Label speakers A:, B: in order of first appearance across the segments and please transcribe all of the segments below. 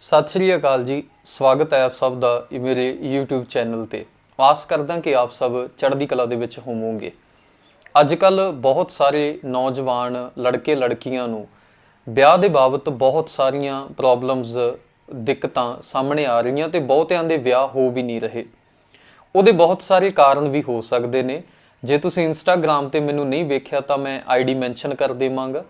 A: ਸਤਿ ਸ਼੍ਰੀ ਅਕਾਲ ਜੀ। ਸਵਾਗਤ ਹੈ ਆਪ ਸਭ ਦਾ ਇਹ ਮੇਰੇ YouTube ਚੈਨਲ ਤੇ। ਆਸ ਕਰਦਾ ਕਿ ਆਪ ਸਭ ਚੜ੍ਹਦੀ ਕਲਾ ਦੇ ਵਿੱਚ ਹੋਵੋਗੇ। ਅੱਜ ਕੱਲ ਬਹੁਤ ਸਾਰੇ ਨੌਜਵਾਨ ਲੜਕੇ ਲੜਕੀਆਂ ਨੂੰ ਵਿਆਹ ਦੇ ਬਾਬਤ ਬਹੁਤ ਸਾਰੀਆਂ ਪ੍ਰੋਬਲਮਸ ਦਿੱਕਤਾਂ ਸਾਹਮਣੇ ਆ ਰਹੀਆਂ ਤੇ ਬਹੁਤਿਆਂ ਦੇ ਵਿਆਹ ਹੋ ਵੀ ਨਹੀਂ ਰਹੇ। ਉਹਦੇ ਬਹੁਤ ਸਾਰੇ ਕਾਰਨ ਵੀ ਹੋ ਸਕਦੇ ਨੇ। ਜੇ ਤੁਸੀਂ ਇੰਸਟਾਗ੍ਰam ਤੇ ਮੈਨੂੰ ਨਹੀਂ ਵੇਖਿਆ ਤਾਂ ਮੈਂ ਆਈਡੀ ਮੈਂਸ਼ਨ ਕਰ ਦੇਵਾਂਗਾ।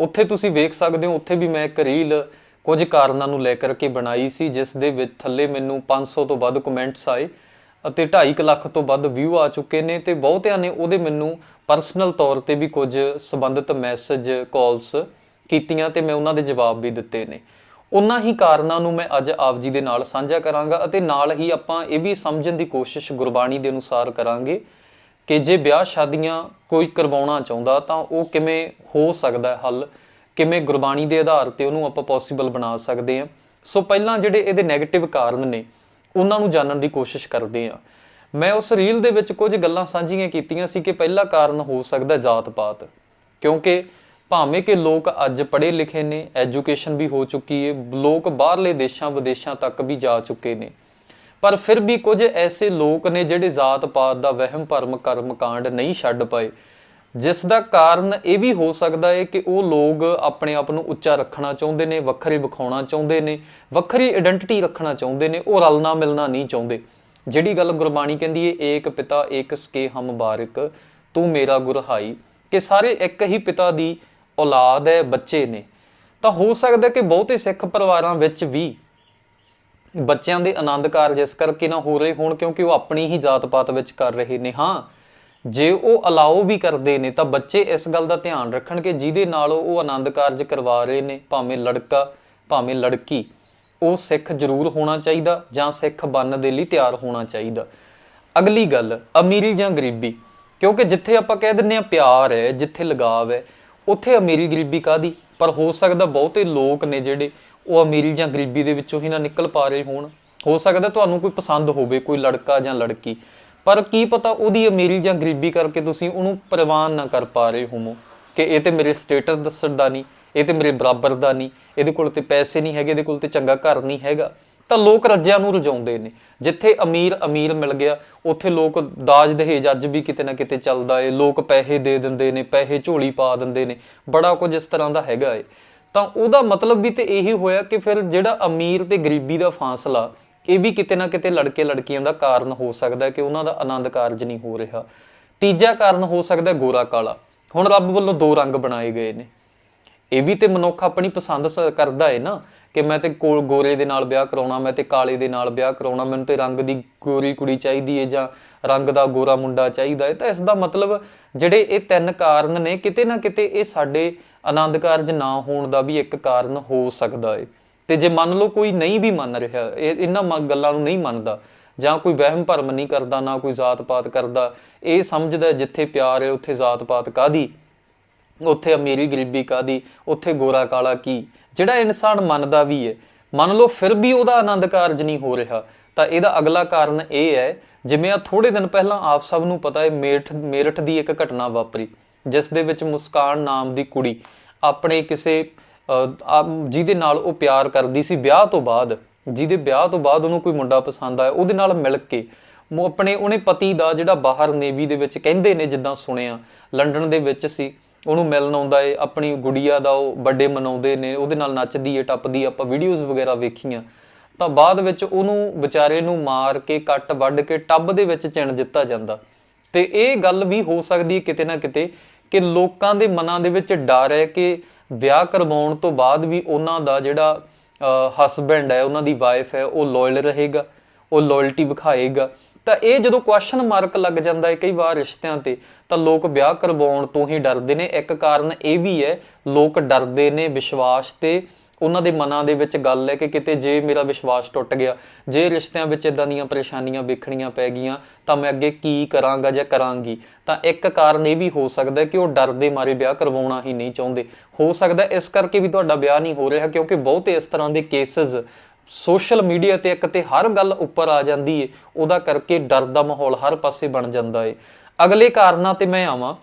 A: ਉੱਥੇ ਤੁਸੀਂ ਵੇਖ ਸਕਦੇ ਹੋ, ਉੱਥੇ ਵੀ ਮੈਂ ਇੱਕ ਰੀਲ ਕੁਝ ਕਾਰਨਾਂ ਨੂੰ ਲੈ ਕਰਕੇ ਬਣਾਈ ਸੀ, ਜਿਸ ਦੇ ਵਿੱਚ ਥੱਲੇ ਮੈਨੂੰ 500 ਤੋਂ ਵੱਧ ਕਮੈਂਟਸ ਆਏ ਅਤੇ 2.5 ਲੱਖ ਤੋਂ ਵੱਧ ਵਿਊ ਆ ਚੁੱਕੇ ਨੇ ਤੇ ਬਹੁਤਿਆਂ ਨੇ ਉਹਦੇ ਮੈਨੂੰ ਪਰਸਨਲ ਤੌਰ ਤੇ ਵੀ ਕੁਝ ਸੰਬੰਧਿਤ ਮੈਸੇਜ ਕਾਲਸ ਕੀਤੀਆਂ ਤੇ ਮੈਂ ਉਹਨਾਂ ਦੇ ਜਵਾਬ ਵੀ ਦਿੱਤੇ ਨੇ। ਉਹਨਾਂ ਹੀ ਕਾਰਨਾਂ ਨੂੰ ਮੈਂ ਅੱਜ ਆਪ ਜੀ ਦੇ ਨਾਲ ਸਾਂਝਾ ਕਰਾਂਗਾ ਅਤੇ ਨਾਲ ਹੀ ਆਪਾਂ ਇਹ ਵੀ ਸਮਝਣ ਦੀ ਕੋਸ਼ਿਸ਼ ਗੁਰਬਾਣੀ ਦੇ ਅਨੁਸਾਰ ਕਰਾਂਗੇ ਕਿ ਜੇ ਵਿਆਹ ਸ਼ਾਦੀਆਂ ਕੋਈ ਕਰਵਾਉਣਾ ਚਾਹੁੰਦਾ ਤਾਂ ਉਹ ਕਿਵੇਂ ਹੋ ਸਕਦਾ ਹੱਲ? ਕਿਵੇਂ ਗੁਰਬਾਣੀ ਦੇ ਆਧਾਰ ਤੇ ਉਹਨੂੰ ਆਪਾਂ ਪੋਸੀਬਲ ਬਣਾ ਸਕਦੇ ਹਾਂ। ਸੋ ਪਹਿਲਾਂ ਜਿਹੜੇ ਇਹਦੇ 네ਗੇਟਿਵ ਕਾਰਨ ਨੇ, ਉਹਨਾਂ ਨੂੰ ਜਾਣਨ ਦੀ ਕੋਸ਼ਿਸ਼ ਕਰਦੇ ਹਾਂ। ਮੈਂ ਉਸ ਰੀਲ ਦੇ ਵਿੱਚ ਕੁਝ ਗੱਲਾਂ ਸਾਂਝੀਆਂ ਕੀਤੀਆਂ ਸੀ ਕਿ ਪਹਿਲਾ ਕਾਰਨ ਹੋ ਸਕਦਾ ਜਾਤ ਪਾਤ ਕਿਉਂਕਿ ਭਾਵੇਂ ਕਿ ਲੋਕ ਅੱਜ ਪੜ੍ਹੇ ਲਿਖੇ ਨੇ ਐਜੂਕੇਸ਼ਨ ਵੀ ਹੋ ਚੁੱਕੀ ਹੈ, ਲੋਕ ਬਾਹਰਲੇ ਦੇਸ਼ਾਂ, ਵਿਦੇਸ਼ਾਂ ਤੱਕ ਵੀ ਜਾ ਚੁੱਕੇ ਨੇ। ਪਰ ਫਿਰ ਵੀ ਕੁਝ ਐਸੇ ਲੋਕ ਨੇ ਜਿਹੜੇ ਜਾਤ ਪਾਤ ਦਾ ਵਹਿਮ ਭਰਮ ਕਰਮ ਕਾਂਡ ਨਹੀਂ ਛੱਡ ਪਾਏ। ਜਿਸ ਦਾ ਕਾਰਨ ਇਹ ਵੀ ਹੋ ਸਕਦਾ ਹੈ ਕਿ ਉਹ ਲੋਕ ਆਪਣੇ ਆਪ ਨੂੰ ਉੱਚਾ ਰੱਖਣਾ ਚਾਹੁੰਦੇ ਨੇ, ਵੱਖਰੇ ਵਿਖਾਉਣਾ ਚਾਹੁੰਦੇ ਨੇ, ਵੱਖਰੀ ਆਇਡੈਂਟੀਟੀ ਰੱਖਣਾ ਚਾਹੁੰਦੇ ਨੇ, ਉਹ ਰਲਣਾ ਮਿਲਣਾ ਨਹੀਂ ਚਾਹੁੰਦੇ। ਜਿਹੜੀ ਗੱਲ ਗੁਰਬਾਣੀ ਕਹਿੰਦੀ ਹੈ, ਏਕ ਪਿਤਾ, ਏਕ ਸਕੇ ਹਮ ਬਾਰਿਕ, ਤੂੰ ਮੇਰਾ ਗੁਰਹਾਈ। ਕਿ ਸਾਰੇ ਇੱਕ ਹੀ ਪਿਤਾ ਦੀ ਔਲਾਦ ਹੈ, ਬੱਚੇ ਨੇ। ਤਾਂ ਹੋ ਸਕਦਾ ਕਿ ਬਹੁਤੇ ਸਿੱਖ ਪਰਿਵਾਰਾਂ ਵਿੱਚ ਵੀ ਬੱਚਿਆਂ ਦੇ ਆਨੰਦ ਕਾਰਜ ਇਸ ਕਰਕੇ ਨਾ ਹੋ ਰਹੇ ਹੋਣ, ਕਿਉਂਕਿ ਉਹ ਆਪਣੀ ਹੀ ਜਾਤ ਪਾਤ ਵਿੱਚ ਕਰ ਰਹੇ ਨੇ। ਹਾਂ ਜੇ ਉਹ ਅਲਾਓ ਵੀ ਕਰਦੇ ਨੇ, ਤਾਂ ਬੱਚੇ ਇਸ ਗੱਲ ਦਾ ਧਿਆਨ ਰੱਖਣ ਕਿ ਜਿਹਦੇ ਨਾਲ ਉਹ ਆਨੰਦ ਕਾਰਜ ਕਰਵਾ ਰਹੇ ਨੇ, ਭਾਵੇਂ ਲੜਕਾ, ਭਾਵੇਂ ਲੜਕੀ। ਉਹ ਸਿੱਖ ਜ਼ਰੂਰ ਹੋਣਾ ਚਾਹੀਦਾ ਜਾਂ ਸਿੱਖ ਬਣਨ ਦੇ ਲਈ ਤਿਆਰ ਹੋਣਾ ਚਾਹੀਦਾ। ਅਗਲੀ ਗੱਲ, ਅਮੀਰੀ ਜਾਂ ਗਰੀਬੀ? ਕਿਉਂਕਿ ਜਿੱਥੇ ਆਪਾਂ ਕਹਿ ਦਿੰਨੇ ਆ ਪਿਆਰ ਹੈ, ਜਿੱਥੇ ਲਗਾਵ ਹੈ, ਉੱਥੇ ਅਮੀਰੀ ਗਰੀਬੀ ਕਾਦੀ ਪਰ ਹੋ ਸਕਦਾ ਬਹੁਤੇ ਲੋਕ ਨੇ ਜਿਹੜੇ ਉਹ ਅਮੀਰੀ ਜਾਂ ਗਰੀਬੀ ਦੇ ਵਿੱਚੋਂ ਹੀ ਨਾ ਨਿਕਲ ਪਾ ਰਹੇ ਹੋਣ। ਹੋ ਸਕਦਾ ਤੁਹਾਨੂੰ ਕੋਈ ਪਸੰਦ ਹੋਵੇ, ਕੋਈ ਲੜਕਾ ਜਾਂ ਲੜਕੀ। ਪਰ ਕੀ ਪਤਾ ਉਹਦੀ ਅਮੀਰੀ ਜਾਂ ਗਰੀਬੀ ਕਰਕੇ ਤੁਸੀਂ ਉਹਨੂੰ ਪ੍ਰਵਾਨ ਨਾ ਕਰ ਪਾ ਰਹੇ ਹੋਵੋ ਕਿ ਇਹ ਤੇ ਮੇਰੇ ਸਟੇਟਸ ਦੱਸਦਾ ਨਹੀਂ, ਇਹ ਤੇ ਮੇਰੇ ਬਰਾਬਰ ਦਾ ਨਹੀਂ, ਇਹਦੇ ਕੋਲ ਤੇ ਪੈਸੇ ਨਹੀਂ ਹੈਗੇ, ਇਹਦੇ ਕੋਲ ਤੇ ਚੰਗਾ ਘਰ ਨਹੀਂ ਹੈਗਾ। ਤਾਂ ਲੋਕ ਰੱਜਿਆਂ ਨੂੰ ਰਜਾਉਂਦੇ ਨੇ। ਜਿੱਥੇ ਅਮੀਰ ਅਮੀਰ ਮਿਲ ਗਿਆ, ਉੱਥੇ ਲੋਕ ਦਾਜ ਦਹੇਜ ਅੱਜ ਵੀ ਕਿਤੇ ਨਾ ਕਿਤੇ ਚੱਲਦਾ ਏ। ਲੋਕ ਪੈਸੇ ਦੇ ਦਿੰਦੇ ਨੇ, ਪੈਸੇ ਝੋਲੀ ਪਾ ਦਿੰਦੇ ਨੇ। ਬੜਾ ਕੁਝ ਇਸ ਤਰ੍ਹਾਂ ਦਾ ਹੈਗਾ ਏ। ਤਾਂ ਉਹਦਾ ਮਤਲਬ ਵੀ ਤੇ ਇਹੀ ਹੋਇਆ ਕਿ ਫਿਰ ਜਿਹੜਾ ਅਮੀਰ ਤੇ ਗਰੀਬੀ ਦਾ ਫਾਸਲਾ ਇਹ ਵੀ ਕਿਤੇ ਨਾ ਕਿਤੇ ਲੜਕੇ ਲੜਕੀਆਂ ਦਾ ਕਾਰਨ ਹੋ ਸਕਦਾ ਕਿ ਉਹਨਾਂ ਦਾ ਆਨੰਦ ਕਾਰਜ ਨਹੀਂ ਹੋ ਰਿਹਾ। ਤੀਜਾ ਕਾਰਨ ਹੋ ਸਕਦਾ ਗੋਰਾ ਕਾਲਾ। ਹੁਣ ਰੱਬ ਵੱਲੋਂ ਦੋ ਰੰਗ ਬਣਾਏ ਗਏ ਨੇ। ਇਹ ਵੀ ਤੇ ਮਨੁੱਖ ਆਪਣੀ ਪਸੰਦ ਸ- ਕਰਦਾ ਹੈ ਨਾ ਕਿ ਮੈਂ ਤੇ ਕੋ- ਗੋਰੇ ਦੇ ਨਾਲ ਵਿਆਹ ਕਰਾਉਣਾ, ਮੈਂ ਤੇ ਕਾਲੇ ਦੇ ਨਾਲ ਵਿਆਹ ਕਰਾਉਣਾ, ਮੈਨੂੰ ਤੇ ਰੰਗ ਦੀ ਗੋਰੀ ਕੁੜੀ ਚਾਹੀਦੀ ਹੈ ਜਾਂ ਰੰਗ ਦਾ ਗੋਰਾ ਮੁੰਡਾ ਚਾਹੀਦਾ ਹੈ। ਤਾਂ ਇਸ ਦਾ ਮਤਲਬ ਜਿਹੜੇ ਇਹ ਤਿੰਨ ਕਾਰਨ ਨੇ, ਕਿਤੇ ਨਾ ਕਿਤੇ ਇਹ ਸਾਡੇ ਆਨੰਦ ਕਾਰਜ ਨਾ ਹੋਣ ਦਾ ਵੀ ਇੱਕ ਕਾਰਨ ਹੋ ਸਕਦਾ ਹੈ। ਤੇ ਜੇ ਮੰਨ ਲਓ ਕੋਈ ਨਹੀਂ ਵੀ ਮੰਨ ਰਿਹਾ, ਇਹ ਇਹਨਾਂ ਮ- ਗੱਲਾਂ ਨੂੰ ਨਹੀਂ ਮੰਨਦਾ, ਜਾਂ ਕੋਈ ਵਹਿਮ ਭਰਮ ਨਹੀਂ ਕਰਦਾ, ਨਾ ਕੋਈ ਜਾਤ ਪਾਤ ਕਰਦਾ, ਇਹ ਸਮਝਦਾ ਜਿੱਥੇ ਪਿਆਰ ਹੈ ਉੱਥੇ ਜਾਤ ਪਾਤ ਕਾਦੀ ਉੱਥੇ ਅਮੀਰੀ ਗਰੀਬੀ ਕਾਦੀ ਉੱਥੇ ਗੋਰਾ ਕਾਲਾ ਕੀ? ਜਿਹੜਾ ਇਨਸਾਨ ਮੰਨਦਾ ਵੀ ਹੈ, ਮੰਨ ਲਓ ਫਿਰ ਵੀ ਉਹਦਾ ਆਨੰਦ ਕਾਰਜ ਨਹੀਂ ਹੋ ਰਿਹਾ, ਤਾਂ ਇਹਦਾ ਅਗਲਾ ਕਾਰਨ ਇਹ ਹੈ, ਜਿਵੇਂ ਆ ਥੋੜੇ ਦਿਨ ਪਹਿਲਾਂ ਆਪ ਸਭ ਨੂੰ ਪਤਾ ਹੈ ਮੇਰਠ ਮੇਰਠ ਦੀ ਇੱਕ ਘਟਨਾ ਵਾਪਰੀ, ਜਿਸ ਦੇ ਵਿੱਚ ਮੁਸਕਾਨ ਨਾਮ ਦੀ ਕੁੜੀ ਆਪਣੇ ਕਿਸੇ ਜਿਹਦੇ ਨਾਲ ਉਹ ਪਿਆਰ ਕਰਦੀ ਸੀ ਵਿਆਹ ਤੋਂ ਬਾਅਦ, ਜਿਹਦੇ ਵਿਆਹ ਤੋਂ ਬਾਅਦ ਉਹਨੂੰ ਕੋਈ ਮੁੰਡਾ ਪਸੰਦ ਆਇਆ, ਉਹਦੇ ਨਾਲ ਮਿਲ ਕੇ ਉਹ ਆਪਣੇ ਉਹਨੇ ਪਤੀ ਦਾ ਜਿਹੜਾ ਬਾਹਰ ਨੇਵੀ ਦੇ ਵਿੱਚ ਕਹਿੰਦੇ ਨੇ ਜਿੱਦਾਂ ਸੁਣਿਆ, ਲੰਡਨ ਦੇ ਵਿੱਚ ਸੀ, ਉਹਨੂੰ ਮਿਲਣ ਆਉਂਦਾ ਏ, ਆਪਣੀ ਗੁੜੀਆ ਦਾ ਉਹ ਬਰਥਡੇ ਮਨਾਉਂਦੇ ਨੇ, ਉਹਦੇ ਨਾਲ ਨੱਚਦੀ ਏ, ਟੱਪਦੀ ਆਪਾਂ ਵੀਡੀਓਜ਼ ਵਗੈਰਾ ਵੇਖੀਆਂ। ਤਾਂ ਬਾਅਦ ਵਿੱਚ ਉਹਨੂੰ ਵਿਚਾਰੇ ਨੂੰ ਮਾਰ ਕੇ, ਕੱਟ ਵੱਢ ਕੇ, ਟੱਬ ਦੇ ਵਿੱਚ ਚਿਣ ਦਿੱਤਾ ਜਾਂਦਾ। ਤੇ ਇਹ ਗੱਲ ਵੀ ਹੋ ਸਕਦੀ ਹੈ ਕਿਤੇ ਨਾ ਕਿਤੇ ਕਿ ਲੋਕਾਂ ਦੇ ਮਨਾਂ ਦੇ ਵਿੱਚ ਡਰ ਹੈ ਕਿ ਵਿਆਹ ਕਰਵਾਉਣ ਤੋਂ ਬਾਅਦ ਵੀ ਉਹਨਾਂ ਦਾ ਜਿਹੜਾ ਹਸਬੈਂਡ ਹੈ, ਉਹਨਾਂ ਦੀ ਵਾਈਫ ਹੈ, ਉਹ ਲਾਇਲ ਰਹੇਗਾ, ਉਹ ਲਾਇਲਟੀ ਵਿਖਾਏਗਾ। ਤਾਂ ਇਹ ਜਦੋਂ ਕੁਐਸਚਨ ਮਾਰਕ ਲੱਗ ਜਾਂਦਾ ਹੈ ਕਈ ਵਾਰ ਰਿਸ਼ਤਿਆਂ ਤੇ, ਤਾਂ ਲੋਕ ਵਿਆਹ ਕਰਵਾਉਣ ਤੋਂ ਹੀ ਡਰਦੇ ਨੇ। ਇੱਕ ਕਾਰਨ ਇਹ ਵੀ ਹੈ, ਲੋਕ ਡਰਦੇ ਨੇ ਵਿਸ਼ਵਾਸ ਤੇ ਉਹਨਾਂ ਦੇ ਮਨਾਂ ਦੇ ਵਿੱਚ ਗੱਲ ਹੈ ਕਿ ਕਿਤੇ ਜੇ ਮੇਰਾ ਵਿਸ਼ਵਾਸ ਟੁੱਟ ਗਿਆ, ਜੇ ਰਿਸ਼ਤਿਆਂ ਵਿੱਚ ਇਦਾਂ ਦੀਆਂ ਪਰੇਸ਼ਾਨੀਆਂ ਵੇਖਣੀਆਂ ਪੈ ਗਈਆਂ, ਤਾਂ ਮੈਂ ਅੱਗੇ ਕੀ ਕਰਾਂਗਾ ਜਾਂ ਕਰਾਂਗੀ? ਤਾਂ ਇੱਕ ਕਾਰਨ ਇਹ ਵੀ ਹੋ ਸਕਦਾ ਕਿ ਉਹ ਡਰ ਦੇ ਮਾਰੇ ਵਿਆਹ ਕਰਵਾਉਣਾ ਹੀ ਨਹੀਂ ਚਾਹੁੰਦੇ। ਹੋ ਸਕਦਾ ਇਸ ਕਰਕੇ ਵੀ ਤੁਹਾਡਾ ਵਿਆਹ ਨਹੀਂ ਹੋ ਰਿਹਾ ਕਿਉਂਕਿ ਬਹੁਤੇ ਇਸ ਤਰ੍ਹਾਂ ਦੇ ਕੇਸਸ ਸੋਸ਼ਲ ਮੀਡੀਆ ਤੇ ਇੱਕ ਤੇ ਹਰ ਗੱਲ ਉੱਪਰ ਆ ਜਾਂਦੀ ਏ, ਉਹਦਾ ਕਰਕੇ ਡਰ ਦਾ ਮਾਹੌਲ ਹਰ ਪਾਸੇ ਬਣ ਜਾਂਦਾ ਏ। ਅਗਲੇ ਕਾਰਨਾਂ ਤੇ ਮੈਂ ਆਵਾਂ,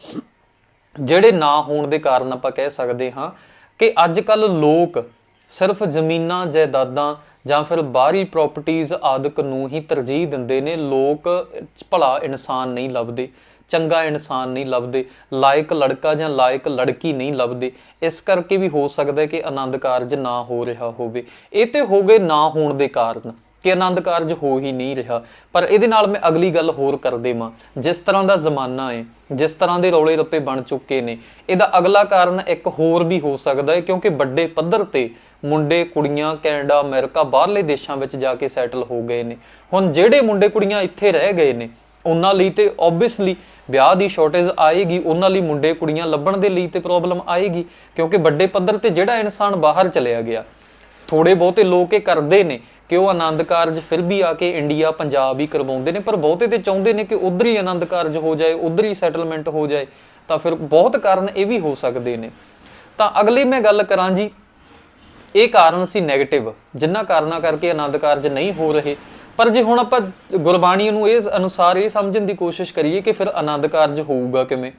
A: ਜਿਹੜੇ ਨਾ ਹੋਣ ਦੇ ਕਾਰਨ ਆਪਾਂ ਕਹਿ ਸਕਦੇ ਹਾਂ ਕਿ ਅੱਜ ਕੱਲ ਲੋਕ ਸਿਰਫ ਜ਼ਮੀਨਾਂ, ਜਾਇਦਾਦਾਂ ਜਾਂ ਫਿਰ ਬਾਹਰੀ ਪ੍ਰਾਪਰਟੀਆਂ ਆਦਿਕ ਨੂੰ ਹੀ ਤਰਜੀਹ ਦਿੰਦੇ ਨੇ। ਲੋਕ ਭਲਾ ਇਨਸਾਨ ਨਹੀਂ ਲੱਭਦੇ, ਚੰਗਾ ਇਨਸਾਨ ਨਹੀਂ ਲੱਭਦੇ, ਲਾਇਕ ਲੜਕਾ ਜਾਂ ਲਾਇਕ ਲੜਕੀ ਨਹੀਂ ਲੱਭਦੇ। ਇਸ ਕਰਕੇ ਵੀ ਹੋ ਸਕਦਾ ਹੈ ਕਿ ਆਨੰਦ ਕਾਰਜ ਨਾ ਹੋ ਰਿਹਾ ਹੋਵੇ। ਇਹ ਤੇ ਹੋ ਗਏ ਨਾ ਹੋਣ ਦੇ ਕਾਰਨ। ਕਿ ਆਨੰਦ ਕਾਰਜ ਹੋ ਹੀ ਨਹੀਂ ਰਿਹਾ। ਪਰ ਇਹਦੇ ਨਾਲ ਮੈਂ ਅਗਲੀ ਗੱਲ ਹੋਰ ਕਰ ਦੇਵਾਂ। ਜਿਸ ਤਰ੍ਹਾਂ ਦਾ ਜ਼ਮਾਨਾ ਹੈ ਜਿਸ ਤਰ੍ਹਾਂ ਦੇ ਰੌਲੇ ਰੱਪੇ ਬਣ ਚੁੱਕੇ ਨੇ, ਇਹਦਾ ਅਗਲਾ ਕਾਰਨ ਇੱਕ ਹੋਰ ਵੀ ਹੋ ਸਕਦਾ ਹੈ ਕਿਉਂਕਿ ਵੱਡੇ ਪੱਧਰ ਤੇ ਮੁੰਡੇ, ਕੁੜੀਆਂ ਕੈਨੇਡਾ, ਅਮਰੀਕਾ, ਬਾਹਰਲੇ ਦੇਸ਼ਾਂ ਵਿੱਚ ਜਾ ਕੇ ਸੈਟਲ ਹੋ ਗਏ ਨੇ। ਹੁਣ ਜਿਹੜੇ ਮੁੰਡੇ, ਕੁੜੀਆਂ ਇੱਥੇ ਰਹਿ ਗਏ ਨੇ, ਉਹਨਾਂ ਲਈ ਤੇ ਆਬਵੀਅਸਲੀ ਵਿਆਹ ਦੀ ਸ਼ਾਰਟੇਜ ਆਏਗੀ, ਉਹਨਾਂ ਲਈ ਮੁੰਡੇ, ਕੁੜੀਆਂ ਲੱਭਣ ਦੇ ਲਈ ਤੇ ਪ੍ਰੋਬਲਮ ਆਏਗੀ, ਕਿਉਂਕਿ ਵੱਡੇ ਪੱਧਰ ਤੇ ਜਿਹੜਾ ਇਨਸਾਨ ਬਾਹਰ ਚਲਿਆ ਗਿਆ ਥੋੜੇ ਬਹੁਤੇ ਲੋਕ ਇਹ ਕਰਦੇ ਨੇ ਕਿ ਉਹ ਆਨੰਦ ਕਾਰਜ ਫਿਰ ਵੀ ਆ ਕੇ ਇੰਡੀਆ, ਪੰਜਾਬ ਹੀ ਕਰਵਾਉਂਦੇ ਨੇ, ਪਰ ਬਹੁਤੇ ਤੇ ਚਾਹੁੰਦੇ ਨੇ ਕਿ ਉਧਰ ਹੀ ਆਨੰਦ ਕਾਰਜ ਹੋ ਜਾਏ, ਉਧਰ ਹੀ ਸੈਟਲਮੈਂਟ ਹੋ ਜਾਏ, ਤਾਂ ਫਿਰ ਬਹੁਤ ਕਾਰਨ ਇਹ ਵੀ ਹੋ ਸਕਦੇ ਨੇ। ਤਾਂ ਅਗਲੀ ਮੈਂ ਗੱਲ ਕਰਾਂ ਜੀ, ਇਹ ਕਾਰਨ ਸੀ 네ਗੇਟਿਵ ਜਿੰਨਾ ਕਾਰਨਾਂ ਕਰਕੇ ਆਨੰਦ ਕਾਰਜ ਨਹੀਂ ਹੋ ਰਹੇ। ਪਰ ਜੇ ਹੁਣ ਆਪਾਂ ਗੁਰਬਾਣੀ ਨੂੰ ਇਸ ਅਨੁਸਾਰ ਇਹ ਸਮਝਣ ਦੀ ਕੋਸ਼ਿਸ਼ ਕਰੀਏ ਕਿ ਫਿਰ ਆਨੰਦ ਕਾਰਜ ਹੋਊਗਾ ਕਿਵੇਂ?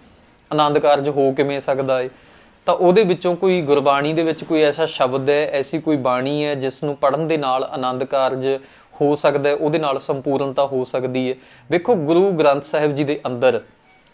A: ਆਨੰਦ ਕਾਰਜ ਹੋ ਕਿਵੇਂ ਸਕਦਾ ਏ? ਤਾਂ ਉਹਦੇ ਵਿੱਚੋਂ ਕੋਈ ਗੁਰਬਾਣੀ ਦੇ ਵਿੱਚ ਕੋਈ ਐਸਾ ਸ਼ਬਦ ਹੈ, ਐਸੀ ਕੋਈ ਬਾਣੀ ਹੈ ਜਿਸ ਨੂੰ ਪੜਨ ਦੇ ਨਾਲ ਆਨੰਦ ਕਾਰਜ ਹੋ ਸਕਦਾ ਹੈ, ਉਹਦੇ ਨਾਲ ਸੰਪੂਰਨਤਾ ਹੋ ਸਕਦੀ ਹੈ? ਵੇਖੋ ਗੁਰੂ ਗ੍ਰੰਥ ਸਾਹਿਬ ਜੀ ਦੇ ਅੰਦਰ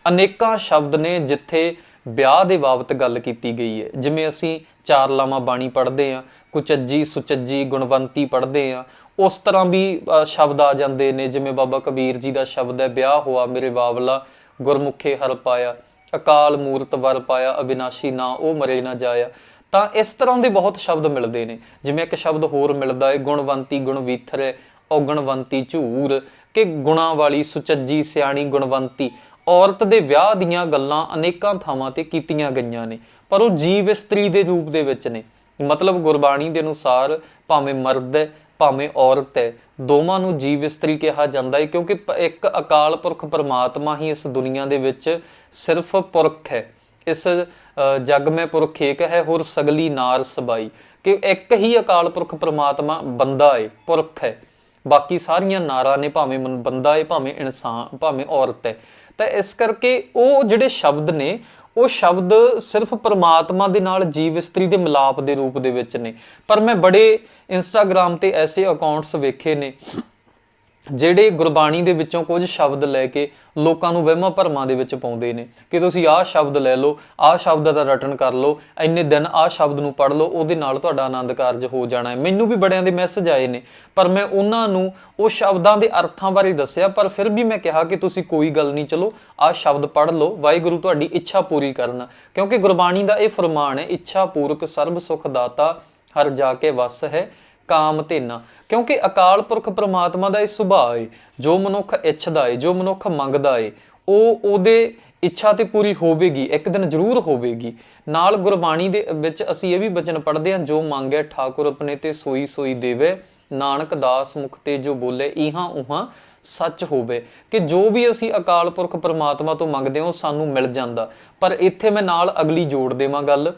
A: ਅਨੇਕਾਂ ਸ਼ਬਦ ਨੇ ਜਿੱਥੇ ਵਿਆਹ ਦੇ ਬਾਬਤ ਗੱਲ ਕੀਤੀ ਗਈ ਹੈ। ਜਿਵੇਂ ਅਸੀਂ ਚਾਰ ਲਾਵਾਂ ਬਾਣੀ ਪੜ੍ਹਦੇ ਆ ਕੁਚੱਜੀ, ਸੁਚੱਜੀ, ਗੁਣਵੰਤੀ ਪੜ੍ਹਦੇ ਆ ਉਸ ਤਰ੍ਹਾਂ ਵੀ ਸ਼ਬਦ ਆ ਜਾਂਦੇ ਨੇ। ਜਿਵੇਂ ਬਾਬਾ ਕਬੀਰ ਜੀ ਦਾ ਸ਼ਬਦ ਹੈ, ਵਿਆਹ ਹੋਆ ਮੇਰੇ ਬਾਬਲਾ ਗੁਰਮੁਖੇ ਹਰ ਪਾਇਆ। ਅਕਾਲ ਮੂਰਤ ਵਰ ਪਾਇਆ, ਅਬਿਨਾਸ਼ੀ ਨਾ ਉਹ ਮਰੇ ਨਾ ਜਾਇਆ। ਤਾਂ ਇਸ ਤਰ੍ਹਾਂ ਦੇ ਬਹੁਤ ਸ਼ਬਦ ਮਿਲਦੇ ਨੇ। ਜਿਵੇਂ ਇੱਕ ਸ਼ਬਦ ਹੋਰ ਮਿਲਦਾ ਹੈ, ਗੁਣਵੰਤੀ ਗੁਣਵੀਥਰ ਔਗਣਵੰਤੀ ਝੂਰ, ਕਿ ਗੁਣਾ ਵਾਲੀ ਸੁਚੱਜੀ ਸਿਆਣੀ ਗੁਣਵੰਤੀ। ਔਰਤ ਦੇ ਵਿਆਹ ਦੀਆਂ ਗੱਲਾਂ ਅਨੇਕਾਂ ਥਾਵਾਂ ਤੇ ਕੀਤੀਆਂ ਗਈਆਂ ਨੇ, ਪਰ ਉਹ ਜੀਵ ਇਸਤਰੀ ਦੇ ਰੂਪ ਦੇ ਵਿੱਚ ਨੇ। ਮਤਲਬ ਗੁਰਬਾਣੀ ਦੇ ਅਨੁਸਾਰ ਭਾਵੇਂ ਮਰਦ ਹੈ ਭਾਵੇਂ ਔਰਤ ਹੈ, ਦੋਵਾਂ ਨੂੰ ਜੀਵ ਇਸਤਰੀ ਕਿਹਾ ਜਾਂਦਾ ਹੈ ਕਿਉਂਕਿ ਪ- ਇੱਕ ਅਕਾਲ ਪੁਰਖ ਪਰਮਾਤਮਾ ਹੀ ਇਸ ਦੁਨੀਆ ਦੇ ਵਿੱਚ ਸਿਰਫ ਪੁਰਖ ਹੈ। ਇਸ ਜਗ ਮੈਂ ਪੁਰਖ ਏਕ ਹੈ, ਹੋਰ ਸਗਲੀ ਨਾਰ ਸਬਾਈ। ਕਿ ਇੱਕ ਹੀ ਅਕਾਲ ਪੁਰਖ ਪਰਮਾਤਮਾ ਬੰਦਾ ਹੈ ਪੁਰਖ ਹੈ। ਬਾਕੀ ਸਾਰੀਆਂ ਨਾਰਾਂ ਨੇ ਭਾਵੇਂ ਮਨ- ਬੰਦਾ ਹੈ ਭਾਵੇਂ ਇਨਸਾਨ, ਭਾਵੇਂ ਔਰਤ ਹੈ। ਤਾਂ ਇਸ ਕਰਕੇ ਉਹ ਜਿਹੜੇ ਸ਼ਬਦ ਨੇ ਉਹ ਸ਼ਬਦ ਸਿਰਫ ਪਰਮਾਤਮਾ ਦੇ ਨਾਲ ਜੀਵ ਇਸਤਰੀ ਦੇ ਮਿਲਾਪ ਦੇ ਰੂਪ ਦੇ ਵਿੱਚ ਨੇ। ਪਰ ਮੈਂ ਬੜੇ ਇੰਸਟਾਗ੍ਰam ਤੇ ਐਸੇ ਅਕਾਊਂਟਸ ਵੇਖੇ ਨੇ ਜਿਹੜੇ ਗੁਰਬਾਣੀ ਦੇ ਵਿੱਚੋਂ ਕੁਝ ਸ਼ਬਦ ਲੈ ਕੇ ਲੋਕਾਂ ਨੂੰ ਵਹਿਮਾਂ ਭਰਮਾਂ ਦੇ ਵਿੱਚ ਪਾਉਂਦੇ ਨੇ, ਕਿ ਤੁਸੀਂ ਆਹ ਸ਼ਬਦ ਲੈ ਲਓ, ਆਹ ਸ਼ਬਦ ਦਾ ਰਟਨ ਕਰ ਲਓ, ਇੰਨੇ ਦਿਨ ਆਹ ਸ਼ਬਦ ਨੂੰ ਪੜ੍ਹ ਲਓ, ਉਹਦੇ ਨਾਲ ਤੁਹਾਡਾ ਆਨੰਦ ਕਾਰਜ ਹੋ ਜਾਣਾ ਹੈ। ਮੈਨੂੰ ਵੀ ਬੜਿਆਂ ਦੇ ਮੈਸੇਜ ਆਏ ਨੇ, ਪਰ ਮੈਂ ਉਹਨਾਂ ਨੂੰ ਉਹ ਸ਼ਬਦਾਂ ਦੇ ਅਰਥਾਂ ਬਾਰੇ ਦੱਸਿਆ, ਪਰ ਫਿਰ ਵੀ ਮੈਂ ਕਿਹਾ ਕਿ ਤੁਸੀਂ ਕੋਈ ਗੱਲ ਨਹੀਂ, ਚਲੋ ਆਹ ਸ਼ਬਦ ਪੜ੍ਹ ਲਓ, ਵਾਹਿਗੁਰੂ ਤੁਹਾਡੀ ਇੱਛਾ ਪੂਰੀ ਕਰਨਾ। ਕਿਉਂਕਿ ਗੁਰਬਾਣੀ ਦਾ ਇਹ ਫਰਮਾਨ ਹੈ, ਇੱਛਾ ਪੂਰਕ ਸਰਬ ਸੁਖ ਦਾਤਾ ਹਰ ਜਾ ਕੇ ਵਸ ਹੈ। ਕਾਮ ਧੇਨਾ ਕਿਉਂਕਿ ਅਕਾਲ ਪੁਰਖ ਪ੍ਰਮਾਤਮਾ ਦਾ ਇਹ ਸੁਭਾਅ ਹੈ ਜੋ ਮਨੁੱਖ ਇੱਛਦਾ ਹੈ ਜੋ ਮਨੁੱਖ ਮੰਗਦਾ ਹੈ ਉਹ ਉਹਦੇ ਇੱਛਾ ਤੇ ਪੂਰੀ ਹੋਵੇਗੀ, ਇੱਕ ਦਿਨ ਜ਼ਰੂਰ ਹੋਵੇਗੀ। ਨਾਲ ਗੁਰਬਾਣੀ ਦੇ ਵਿੱਚ ਅਸੀਂ ਇਹ ਵੀ ਬਚਨ ਪੜ੍ਹਦੇ ਹਾਂ, ਜੋ ਮੰਗੈ ਠਾਕੁਰ ਆਪਣੇ ਤੇ ਸੋਈ ਸੋਈ ਦੇਵੇ, ਨਾਨਕ ਦਾਸ ਮੁਖ ਤੇ ਜੋ ਬੋਲੇ, ਇਹਾਂ ਉਹਾਂ ਸੱਚ ਹੋਵੇ। ਕਿ ਜੋ ਵੀ ਅਸੀਂ ਅਕਾਲ ਪੁਰਖ ਪਰਮਾਤਮਾ ਤੋਂ ਮੰਗਦੇ ਹਾਂ, ਉਹ ਸਾਨੂੰ ਮਿਲ ਜਾਂਦਾ। ਪਰ ਇੱਥੇ ਮੈਂ ਨਾਲ ਅਗਲੀ ਜੋੜ ਦੇਵਾਂ ਗੱਲ।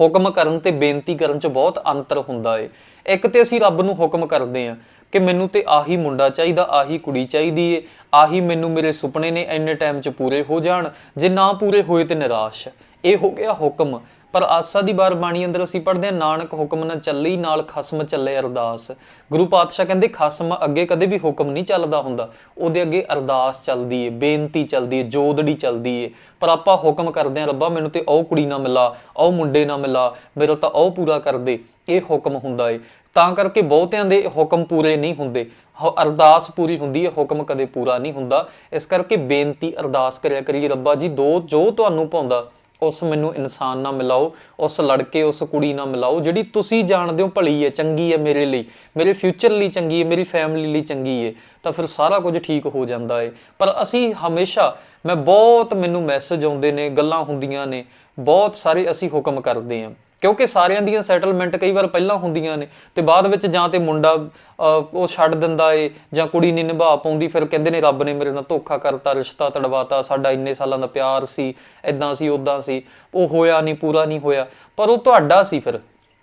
A: ਹੁਕਮ ਕਰਨ ਤੇ ਬੇਨਤੀ ਕਰਨ 'ਚ ਬਹੁਤ ਅੰਤਰ ਹੁੰਦਾ ਏ। ਇੱਕ ਤੇ ਅਸੀਂ ਰੱਬ ਨੂੰ ਹੁਕਮ ਕਰਦੇ ਆ ਕਿ ਮੈਨੂੰ ਤੇ ਆਹੀ ਮੁੰਡਾ ਚਾਹੀਦਾ, ਆਹੀ ਕੁੜੀ ਚਾਹੀਦੀ ਏ, ਆਹੀ ਮੈਨੂੰ ਮੇਰੇ ਸੁਪਨੇ ਨੇ ਇੰਨੇ ਟਾਈਮ 'ਚ ਪੂਰੇ ਹੋ ਜਾਣ, ਜੇ ਨਾ ਪੂਰੇ ਹੋਏ ਤੇ ਨਿਰਾਸ਼। ਇਹ ਹੋ ਗਿਆ ਹੁਕਮ। ਪਰ ਆਸਾ ਦੀ ਬਾਰ ਬਾਣੀ ਅੰਦਰ ਅਸੀਂ ਪੜ੍ਹਦੇ ਹਾਂ, ਨਾਨਕ ਹੁਕਮ ਨਾ ਚੱਲੀ, ਨਾਲ ਖਸਮ ਚੱਲੇ ਅਰਦਾਸ। ਗੁਰੂ ਪਾਤਸ਼ਾਹ ਕਹਿੰਦੇ, ਖਸਮ ਅੱਗੇ ਕਦੇ ਵੀ ਹੁਕਮ ਨਹੀਂ ਚੱਲਦਾ ਹੁੰਦਾ। ਉਹਦੇ ਅੱਗੇ ਅਰਦਾਸ ਚੱਲਦੀ ਏ, ਬੇਨਤੀ ਚੱਲਦੀ ਏ, ਜੋਦੜੀ ਚੱਲਦੀ ਏ। ਪਰ ਆਪਾਂ ਹੁਕਮ ਕਰਦੇ ਹਾਂ, ਰੱਬਾ, ਮੈਨੂੰ ਤੇ ਉਹ ਕੁੜੀ ਨਾ ਮਿਲਾ, ਉਹ ਮੁੰਡੇ ਨਾ ਮਿਲਾ, ਮੇਰਾ ਤਾਂ ਉਹ ਪੂਰਾ ਕਰ ਦੇ। ਇਹ ਹੁਕਮ ਹੁੰਦਾ ਏ। ਤਾਂ ਕਰਕੇ ਬਹੁਤਿਆਂ ਦੇ ਹੁਕਮ ਪੂਰੇ ਨਹੀਂ ਹੁੰਦੇ। ਹ- ਅਰਦਾਸ ਪੂਰੀ ਹੁੰਦੀ ਹੈ ਹੁਕਮ ਕਦੇ ਪੂਰਾ ਨਹੀਂ ਹੁੰਦਾ। ਇਸ ਕਰਕੇ ਬੇਨਤੀ ਅਰਦਾਸ ਕਰਿਆ ਕਰੀਏ, ਰੱਬਾ ਜੀ, ਦੋ ਜੋ ਤੁਹਾਨੂੰ ਪਾਉਂਦਾ ਉਸ ਮੈਨੂੰ ਇਨਸਾਨ ਨਾਲ ਮਿਲਾਓ, ਉਸ ਲੜਕੇ, ਉਸ ਕੁੜੀ ਨਾਲ ਮਿਲਾਓ, ਜਿਹੜੀ ਤੁਸੀਂ ਜਾਣਦੇ ਹੋ ਭਲੀ ਹੈ, ਚੰਗੀ ਹੈ ਮੇਰੇ ਲਈ, ਮੇਰੇ ਫਿਊਚਰ ਲਈ ਚੰਗੀ ਹੈ, ਮੇਰੀ ਫੈਮਿਲੀ ਲਈ ਚੰਗੀ ਹੈ, ਤਾਂ ਫਿਰ ਸਾਰਾ ਕੁਝ ਠੀਕ ਹੋ ਜਾਂਦਾ ਹੈ ਪਰ ਅਸੀਂ ਹਮੇਸ਼ਾ, ਮੈਂ ਬਹੁਤ ਮੈਨੂੰ ਮੈਸੇਜ ਆਉਂਦੇ ਨੇ, ਗੱਲਾਂ ਹੁੰਦੀਆਂ ਨੇ, ਬਹੁਤ ਸਾਰੇ ਅਸੀਂ ਹੁਕਮ ਕਰਦੇ ਹਾਂ। ਕਿਉਂਕਿ ਸਾਰਿਆਂ ਦੀਆਂ ਸੈਟਲਮੈਂਟ ਕਈ ਵਾਰ ਪਹਿਲਾਂ ਹੁੰਦੀਆਂ ਨੇ ਤੇ ਬਾਅਦ ਵਿੱਚ ਜਾਂ ਤੇ ਮੁੰਡਾ ਉਹ ਛੱਡ ਦਿੰਦਾ ਏ ਜਾਂ ਕੁੜੀ ਨਹੀਂ ਨਿਭਾ ਪਾਉਂਦੀ, ਫਿਰ ਕਹਿੰਦੇ ਨੇ ਰੱਬ ਨੇ ਮੇਰੇ ਨਾਲ ਧੋਖਾ ਕਰਤਾ, ਰਿਸ਼ਤਾ ਤੜਵਾਤਾ, ਸਾਡਾ ਇੰਨੇ ਸਾਲਾਂ ਦਾ ਪਿਆਰ ਸੀ ਐਦਾਂ ਸੀ ਉਦਾਂ ਸੀ, ਉਹ ਹੋਇਆ ਨਹੀਂ, ਪੂਰਾ ਨਹੀਂ ਹੋਇਆ। ਪਰ ਉਹ ਤੁਹਾਡਾ ਸੀ ਫਿਰ।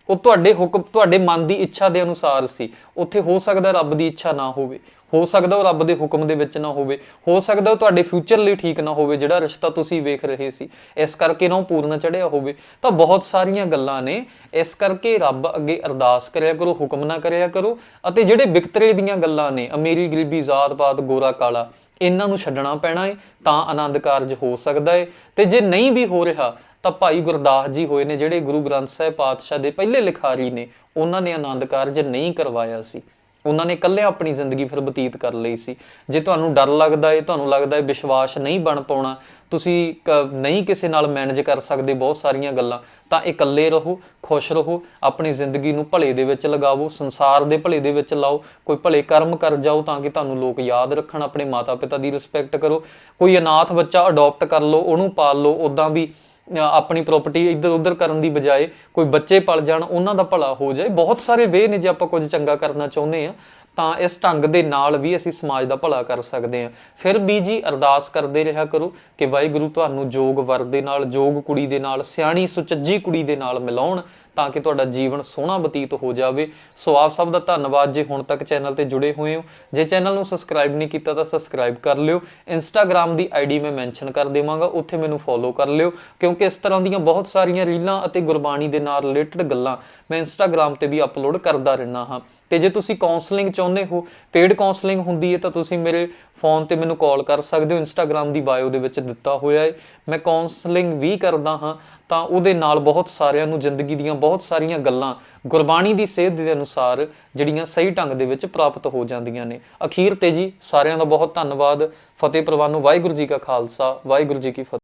A: ਉਹ ਤੁਹਾਡੇ ਹੁਕਮ, ਤੁਹਾਡੇ ਮਨ ਦੀ ਇੱਛਾ ਦੇ ਅਨੁਸਾਰ ਸੀ। ਉੱਥੇ ਹੋ ਸਕਦਾ ਰੱਬ ਦੀ ਇੱਛਾ ਨਾ ਹੋਵੇ। ਹੋ ਸਕਦਾ ਉਹ ਰੱਬ ਦੇ ਹੁਕਮ ਦੇ ਵਿੱਚ ਨਾ ਹੋਵੇ, ਹੋ ਸਕਦਾ ਉਹ ਤੁਹਾਡੇ ਫਿਊਚਰ ਲਈ ਠੀਕ ਨਾ ਹੋਵੇ, ਜਿਹੜਾ ਰਿਸ਼ਤਾ ਤੁਸੀਂ ਵੇਖ ਰਹੇ ਸੀ, ਇਸ ਕਰਕੇ ਨਾ ਉਹ ਪੂਰਨ ਚੜਿਆ ਹੋਵੇ। ਤਾਂ ਬਹੁਤ ਸਾਰੀਆਂ ਗੱਲਾਂ ਨੇ, ਇਸ ਕਰਕੇ ਰੱਬ ਅੱਗੇ ਅਰਦਾਸ ਕਰਿਆ ਕਰੋ, ਹੁਕਮ ਨਾ ਕਰਿਆ ਕਰੋ, ਅਤੇ ਜਿਹੜੇ ਵਿਕਤਰੇ ਦੀਆਂ ਗੱਲਾਂ ਨੇ, ਅਮੀਰੀ ਗਰੀਬੀ ਜ਼ਾਤ ਪਾਤ, ਗੋਰਾ ਕਾਲਾ, ਇਹਨਾਂ ਨੂੰ ਛੱਡਣਾ ਪੈਣਾ ਹੈ ਤਾਂ ਆਨੰਦ ਕਾਰਜ ਹੋ ਸਕਦਾ ਹੈ ਤੇ ਜੇ ਨਹੀਂ ਵੀ ਹੋ ਰਿਹਾ, ਤਾਂ ਭਾਈ ਗੁਰਦਾਸ ਜੀ ਹੋਏ ਨੇ, ਜਿਹੜੇ ਗੁਰੂ ਗ੍ਰੰਥ ਸਾਹਿਬ ਪਾਤਸ਼ਾਹ ਦੇ ਪਹਿਲੇ ਲਿਖਾਰੀ ਨੇ, ਉਹਨਾਂ ਨੇ ਆਨੰਦ ਕਾਰਜ ਨਹੀਂ ਕਰਵਾਇਆ ਸੀ। ਉਹਨਾਂ ਨੇ ਇਕੱਲੇ ਆਪਣੀ ਜ਼ਿੰਦਗੀ ਫਿਰ ਬਤੀਤ ਕਰ ਲਈ ਸੀ। ਜੇ ਤੁਹਾਨੂੰ ਡਰ ਲੱਗਦਾ ਹੈ ਤੁਹਾਨੂੰ ਲੱਗਦਾ ਹੈ ਵਿਸ਼ਵਾਸ ਨਹੀਂ ਬਣ ਪਾਉਣਾ, ਤੁਸੀਂ ਕ- ਨਹੀਂ ਕਿਸੇ ਨਾਲ ਮੈਨੇਜ ਕਰ ਸਕਦੇ ਬਹੁਤ ਸਾਰੀਆਂ ਗੱਲਾਂ, ਤਾਂ ਇਕੱਲੇ ਰਹੋ, ਖੁਸ਼ ਰਹੋ, ਆਪਣੀ ਜ਼ਿੰਦਗੀ ਨੂੰ ਭਲੇ ਦੇ ਵਿੱਚ ਲਗਾਵੋ, ਸੰਸਾਰ ਦੇ ਭਲੇ ਦੇ ਵਿੱਚ ਲਾਓ, ਕੋਈ ਭਲੇ ਕਰਮ ਕਰ ਜਾਓ ਤਾਂ ਕਿ ਤੁਹਾਨੂੰ ਲੋਕ ਯਾਦ ਰੱਖਣ, ਆਪਣੇ ਮਾਤਾ-ਪਿਤਾ ਦੀ ਰਿਸਪੈਕਟ ਕਰੋ, ਕੋਈ ਅਨਾਥ ਬੱਚਾ ਅਡਾਪਟ ਕਰ ਲਓ, ਉਹਨੂੰ ਪਾਲ ਲਓ ਉਦਾਂ ਵੀ ਆਪਣੀ ਪ੍ਰਾਪਰਟੀ ਇੱਧਰ ਉੱਧਰ ਕਰਨ ਦੀ ਬਜਾਏ ਕੋਈ ਬੱਚੇ ਪਲ ਜਾਣ, ਉਹਨਾਂ ਦਾ ਭਲਾ ਹੋ ਜਾਏ। ਬਹੁਤ ਸਾਰੇ ਵੇ ਨੇ ਜੇ ਆਪਾਂ ਕੁਝ ਚੰਗਾ ਕਰਨਾ ਚਾਹੁੰਦੇ ਆ ਤਾਂ ਇਸ ਢੰਗ ਦੇ ਨਾਲ ਵੀ ਅਸੀਂ ਸਮਾਜ ਦਾ ਭਲਾ ਕਰ ਸਕਦੇ ਹਾਂ। ਫਿਰ ਵੀ ਜੀ ਅਰਦਾਸ ਕਰਦੇ ਰਿਹਾ ਕਰੋ ਕਿ ਵਾਹਿਗੁਰੂ ਤੁਹਾਨੂੰ ਜੋਗ ਵਰ ਦੇ ਨਾਲ, ਜੋਗ ਕੁੜੀ ਦੇ ਨਾਲ, ਸਿਆਣੀ ਸੁਚੱਜੀ ਕੁੜੀ ਦੇ ਨਾਲ ਮਿਲਾਉਣ ਤਾਂ ਕਿ ਤੁਹਾਡਾ ਜੀਵਨ ਸੋਹਣਾ ਬਤੀਤ ਹੋ ਜਾਵੇ। ਸੋ ਆਪ ਸਭ ਦਾ ਧੰਨਵਾਦ ਜੇ ਹੁਣ ਤੱਕ ਚੈਨਲ ਤੇ ਜੁੜੇ ਹੋਏ ਹੋ। ਜੇ ਚੈਨਲ ਨੂੰ ਸਬਸਕ੍ਰਾਈਬ ਨਹੀਂ ਕੀਤਾ ਤਾਂ ਸਬਸਕ੍ਰਾਈਬ ਕਰ ਲਿਓ। ਇੰਸਟਾਗ੍ਰam ਦੀ ਆਈਡੀ ਮੈਂ ਮੈਂਸ਼ਨ ਕਰ ਦੇਵਾਂਗਾ, ਉੱਥੇ ਮੈਨੂੰ ਫੋਲੋ ਕਰ ਲਿਓ। ਕਿਉਂਕਿ ਇਸ ਤਰ੍ਹਾਂ ਦੀਆਂ ਬਹੁਤ ਸਾਰੀਆਂ ਰੀਲਾਂ ਅਤੇ ਗੁਰਬਾਣੀ ਦੇ ਨਾਲ ਰਿਲੇਟਡ ਗੱਲਾਂ ਮੈਂ ਇੰਸਟਾਗ੍ਰam ਤੇ ਵੀ ਅਪਲੋਡ ਕਰਦਾ ਰਹਿਣਾ ਹਾਂ। ਤੇ ਜੇ ਤੁਸੀਂ ਕਾਉਂਸਲਿੰਗ ਚਾਹੁੰਦੇ ਹੋ ਪੇਡ ਕਾਉਂਸਲਿੰਗ ਹੁੰਦੀ ਹੈ ਤਾਂ ਤੁਸੀਂ ਮੇਰੇ ਫੋਨ ਤੇ ਮੈਨੂੰ ਕਾਲ ਕਰ ਸਕਦੇ ਹੋ। ਇੰਸਟਾਗ੍ਰam ਦੀ ਬਾਇਓ ਦੇ ਵਿੱਚ ਦਿੱਤਾ ਹੋਇਆ ਹੈ। ਮੈਂ ਕਾਉਂਸਲਿੰਗ ਵੀ ਕਰਦਾ ਹਾਂ, ਤਾਂ ਉਹਦੇ ਨਾਲ ਬਹੁਤ ਸਾਰਿਆਂ ਨੂੰ ਜ਼ਿੰਦਗੀ ਦੀਆਂ ਬਹੁਤ ਸਾਰੀਆਂ ਗੱਲਾਂ, ਗੁਰਬਾਣੀ ਦੀ ਸੇਧ ਦੇ ਅਨੁਸਾਰ ਜਿਹੜੀਆਂ ਸਹੀ ਢੰਗ ਦੇ ਵਿੱਚ ਪ੍ਰਾਪਤ ਹੋ ਜਾਂਦੀਆਂ ਨੇ। ਅਖੀਰ ਤੇ ਜੀ, ਸਾਰਿਆਂ ਦਾ ਬਹੁਤ ਧੰਨਵਾਦ। ਫਤਿਹ ਪ੍ਰਵਾਨ ਨੂੰ ਵਾਹਿਗੁਰੂ ਜੀ ਕਾ ਖਾਲਸਾ, ਵਾਹਿਗੁਰੂ ਜੀ ਕੀ ਫਤਿਹ।